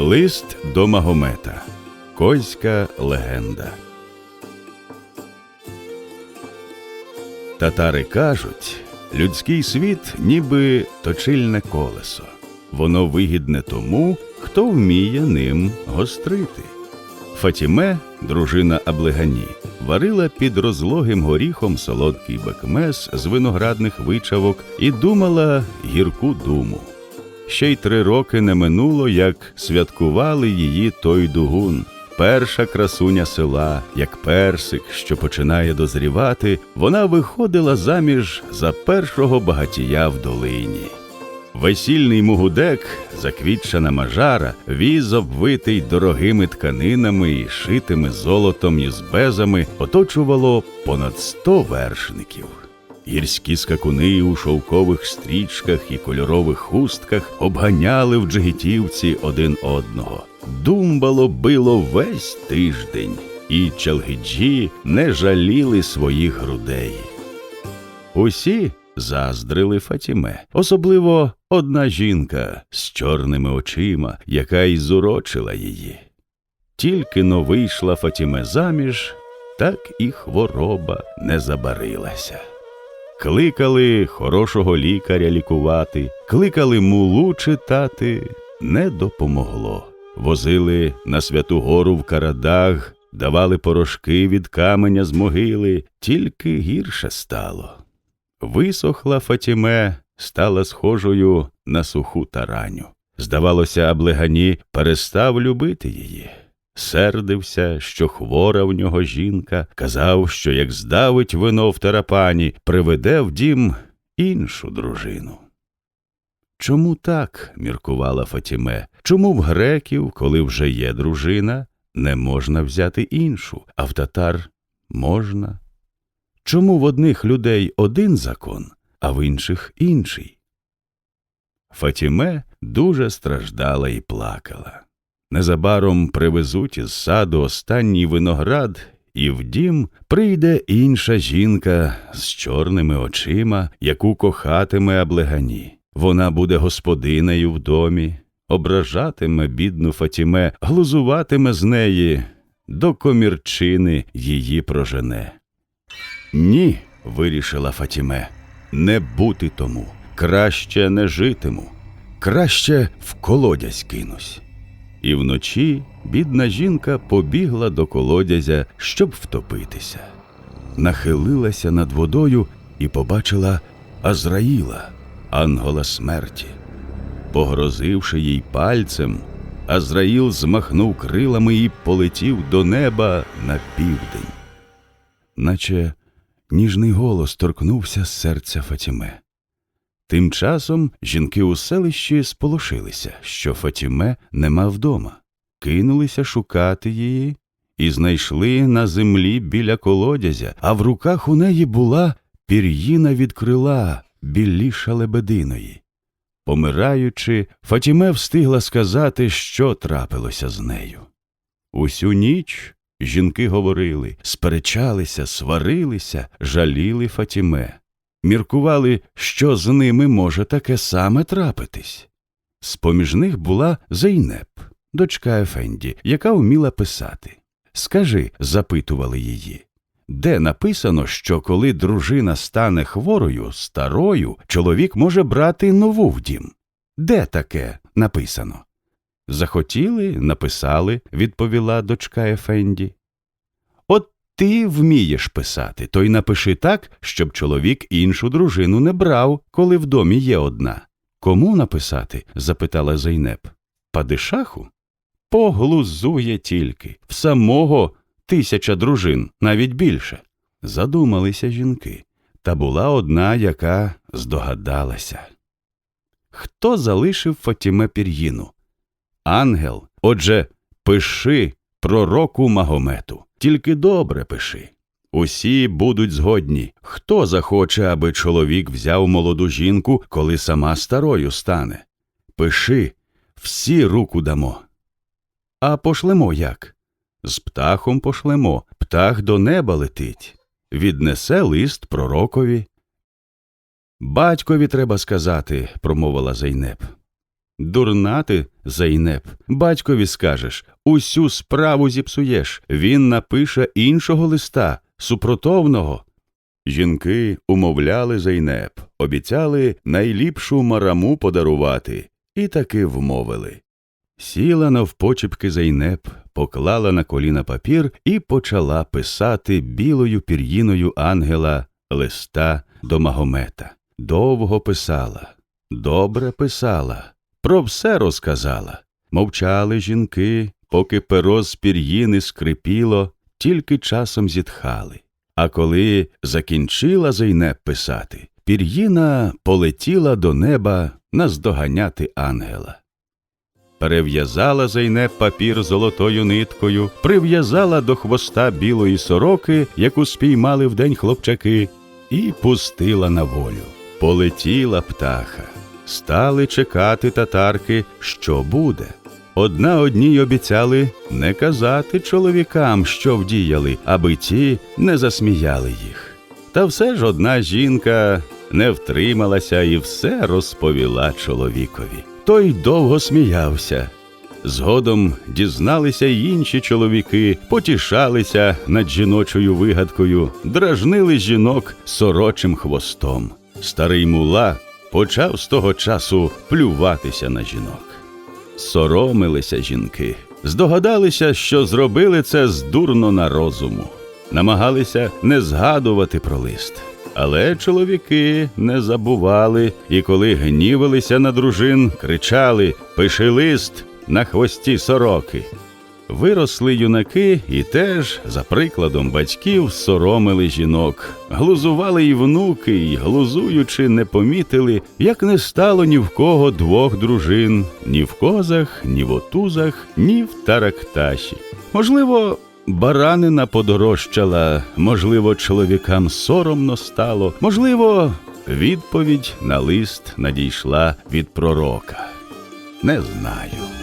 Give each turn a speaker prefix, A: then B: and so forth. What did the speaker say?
A: Лист до Магомета. Кольська легенда. Татари кажуть, людський світ ніби точильне колесо. Воно вигідне тому, хто вміє ним гострити. Фатіме, дружина Аблегані, варила під розлогим горіхом солодкий бекмес з виноградних вичавок і думала гірку думу. Ще й три роки не минуло, як святкували її той дугун. Перша красуня села, як персик, що починає дозрівати, вона виходила заміж за першого багатія в долині. Весільний мугудек, заквітчана мажара, віз обвитий дорогими тканинами і шитими золотом і збезами, оточувало понад сто вершників. Гірські скакуни у шовкових стрічках і кольорових хустках обганяли в джигитівці один одного. Думбало било весь тиждень, і чалгиджі не жаліли своїх грудей. Усі заздрили Фатіме, особливо одна жінка з чорними очима, яка й зурочила її. Тільки но вийшла Фатіме заміж, так і хвороба не забарилася. Кликали хорошого лікаря лікувати, кликали мулу читати, не допомогло. Возили на святу гору в Карадаг, давали порошки від каменя з могили, тільки гірше стало. Висохла Фатіме, стала схожою на суху тараню. Здавалося, Аблегані перестав любити її. Сердився, що хвора в нього жінка, казав, що як здавить вино в терапані, приведе в дім іншу дружину. Чому так? міркувала Фатіме. Чому в греків, коли вже є дружина, не можна взяти іншу, а в татар можна? Чому в одних людей один закон, а в інших інший? Фатіме дуже страждала і плакала. Незабаром привезуть із саду останній виноград, і в дім прийде інша жінка з чорними очима, яку кохатиме Аблегані. Вона буде господинею в домі, ображатиме бідну Фатіме, глузуватиме з неї, до комірчини її прожене. Ні, вирішила Фатіме, не бути тому, краще не житиму, краще в колодязь кинусь. І вночі бідна жінка побігла до колодязя, щоб втопитися. Нахилилася над водою і побачила Азраїла, ангела смерті. Погрозивши їй пальцем, Азраїл змахнув крилами і полетів до неба на південь. Наче ніжний голос торкнувся з серця Фатіме. Тим часом жінки у селищі сполошилися, що Фатіме нема вдома, кинулися шукати її і знайшли на землі біля колодязя, а в руках у неї була пір'їна від крила біліша лебединої. Помираючи, Фатіме встигла сказати, що трапилося з нею. Усю ніч жінки говорили, сперечалися, сварилися, жаліли Фатіме міркували, що з ними може таке саме трапитись. З поміж них була Зейнеп, дочка Ефенді, яка вміла писати. Скажи, запитували її, де написано, що коли дружина стане хворою, старою, чоловік може брати нову в дім? Де таке написано? Захотіли, написали, відповіла дочка Ефенді. Ти вмієш писати, то й напиши так, щоб чоловік іншу дружину не брав, коли в домі є одна. Кому написати? запитала Зейнеп. Падишаху? Поглузує тільки в самого тисяча дружин, навіть більше. Задумалися жінки, та була одна, яка здогадалася. Хто залишив Фатіме пір'їну? Ангел. Отже, пиши пророку Магомету. Тільки добре пиши. Усі будуть згодні. Хто захоче, аби чоловік взяв молоду жінку, коли сама старою стане? Пиши, всі руку дамо. А пошлемо як? З птахом пошлемо, птах до неба летить, віднесе лист пророкові. Батькові треба сказати, промовила Зейнеп. Дурна ти, Зайнеп, батькові скажеш, усю справу зіпсуєш. Він напише іншого листа, супротовного. Жінки умовляли Зайнеп, обіцяли найліпшу мараму подарувати, і таки вмовили. Сіла навпочепки Зайнеп, поклала на коліна папір і почала писати білою пір'їною ангела листа до Магомета. Довго писала, добре писала, про все розказала. Мовчали жінки, поки перо з пір'їни скрипіло, тільки часом зітхали. А коли закінчила Зайнеп писати, пір'їна полетіла до неба наздоганяти ангела. Перев'язала Зайнеп папір золотою ниткою, прив'язала до хвоста білої сороки, яку спіймали вдень хлопчаки, і пустила на волю. Полетіла птаха. Стали чекати татарки, що буде. Одна одній обіцяли не казати чоловікам, що вдіяли, аби ті не засміяли їх. Та все ж одна жінка не втрималася і все розповіла чоловікові. Той довго сміявся. Згодом дізналися й інші чоловіки, потішалися над жіночою вигадкою, дражнили жінок сорочим хвостом. Старий мула почав з того часу плюватися на жінок. Соромилися жінки, здогадалися, що зробили це здурно на розуму, намагалися не згадувати про лист. Але чоловіки не забували, і коли гнівилися на дружин, кричали Пиши лист на хвості сороки. Виросли юнаки і теж, за прикладом батьків, соромили жінок, глузували й внуки, й глузуючи, не помітили, як не стало ні в кого двох дружин, ні в козах, ні в отузах, ні в таракташі. Можливо, баранина подорожчала, можливо, чоловікам соромно стало, можливо, відповідь на лист надійшла від пророка. Не знаю.